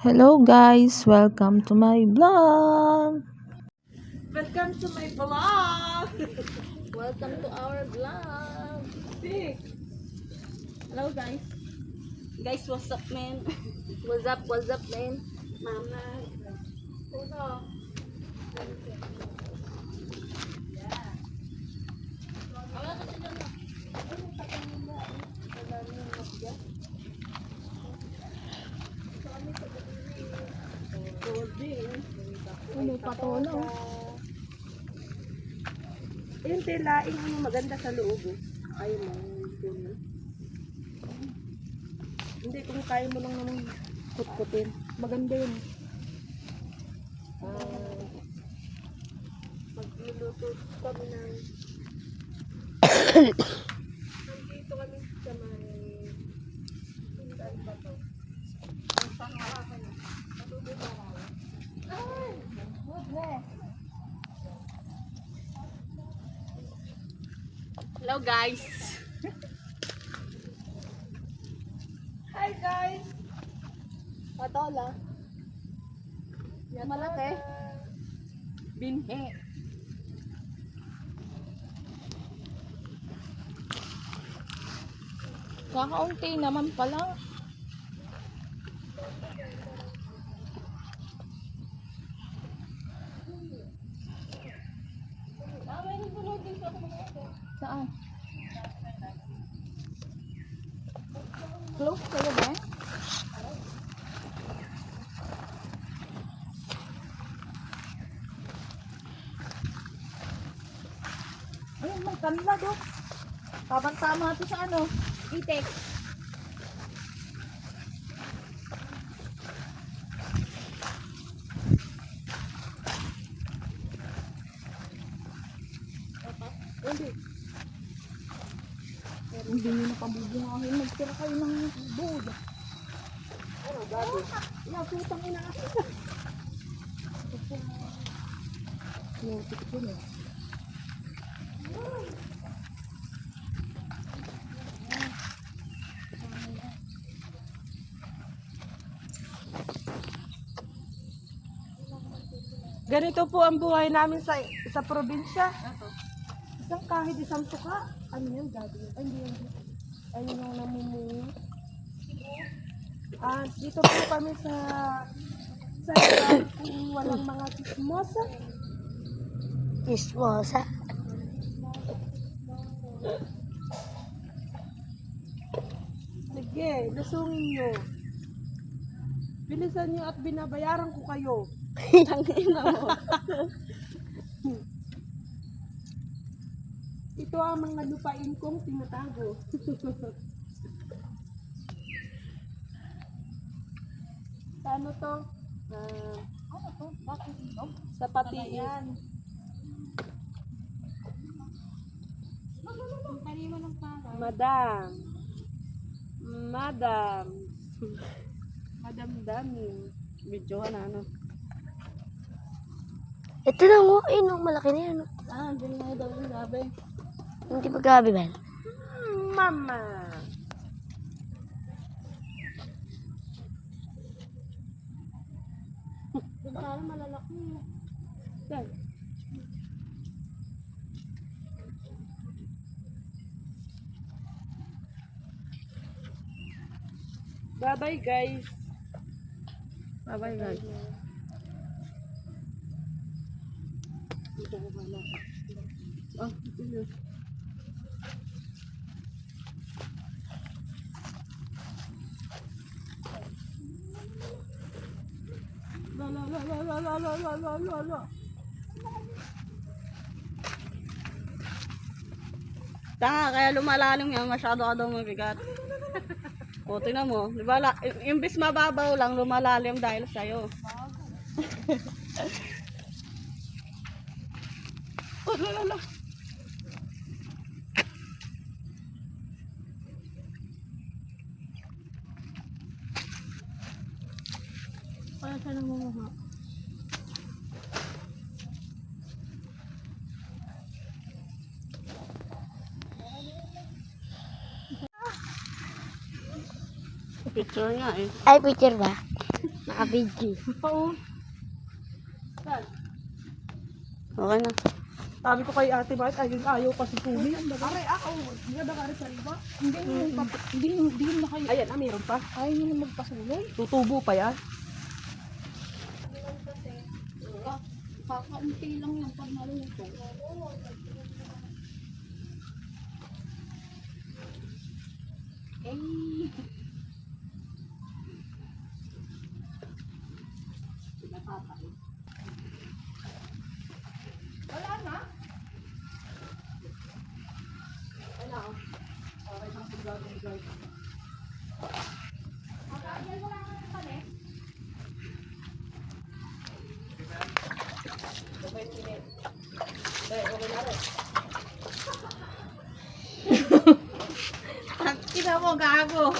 Hello guys, welcome to my vlog. Welcome to my vlog! Welcome to our vlog. Big! Hello guys. Guys, what's up, man? What's up? What's up, man? Mama. Uno. Ano pa to, no? Yung tilaing ano maganda sa loob. oh. Ayaw mo. Hindi, kung kaya mo lang naman kutkutin. Maganda yun. Ah, Magluluto kami ng... Nandito kami sa may... Saan ba to? Ang saan ka na? Matuloy ba ako? Ay! Goodness! Hello, guys! Hi guys! Patola. Yan malaki. Binhe. Kakaunti naman pala. Saan? Close kayo ba? Ayun, magkanda do. Tama-tama ito sa ano, itek. Pero hindi nyo napabubungahin. Magtira kayo ng bood. Ano, gabi? Yeah, putang ina kasi. Yotik yun eh. Ganito po ang buhay namin sa sa probinsya. Isang kahit isang tuka. Ano yan, gabi? Ay, hindi yan. Ayun yung namumuno. Ah, dito po kami sa sa kung walang mga chismosa. Chismosa. Sige, lusungin nyo. Bilisan nyo at binabayaran ko kayo. Tangina mo. Ito ang mga lupain kong tinatago. ano to? Ah, Ano to? Bakit ito? sa patiis. Ang kanima ng para. Madam. Madam. Madam Dami. Medyo na ano. Ito lang oh. Ayun oh, malaki na yan. Ah, nga daw yung gabi. Hindi ba gabi ba? Mama. Parang malalaki. Yan. Bye-bye guys. Bye-bye guys. Ko pala. Ah, ito yun. ala, ala, ala, ala, ala, ala. Tanga, kaya lumalalim yan, masyado ka daw mabigat. O, tingnan mo. Di ba, la, imbis mababaw lang, lumalalim dahil sa'yo. oh, la, la, Para sa namumuha. Picture nga eh. Ay, picture ba? Nakabidyo. Oo. Okay na. Sabi ko kay ate, bakit ayun ayaw kasi tubig? Aray, ako. Hindi ba kari sa iba? Hindi yung pap- hindi hindi na kayo. Ayan, ah, meron pa. Ayaw nyo na magpasuloy. Tutubo pa yan. Kakaunti lang yan pag naluto. Eh. Nakakay. Wala na. Wala oh. Makakagyan mo lang ang palit. Kita mo, gago.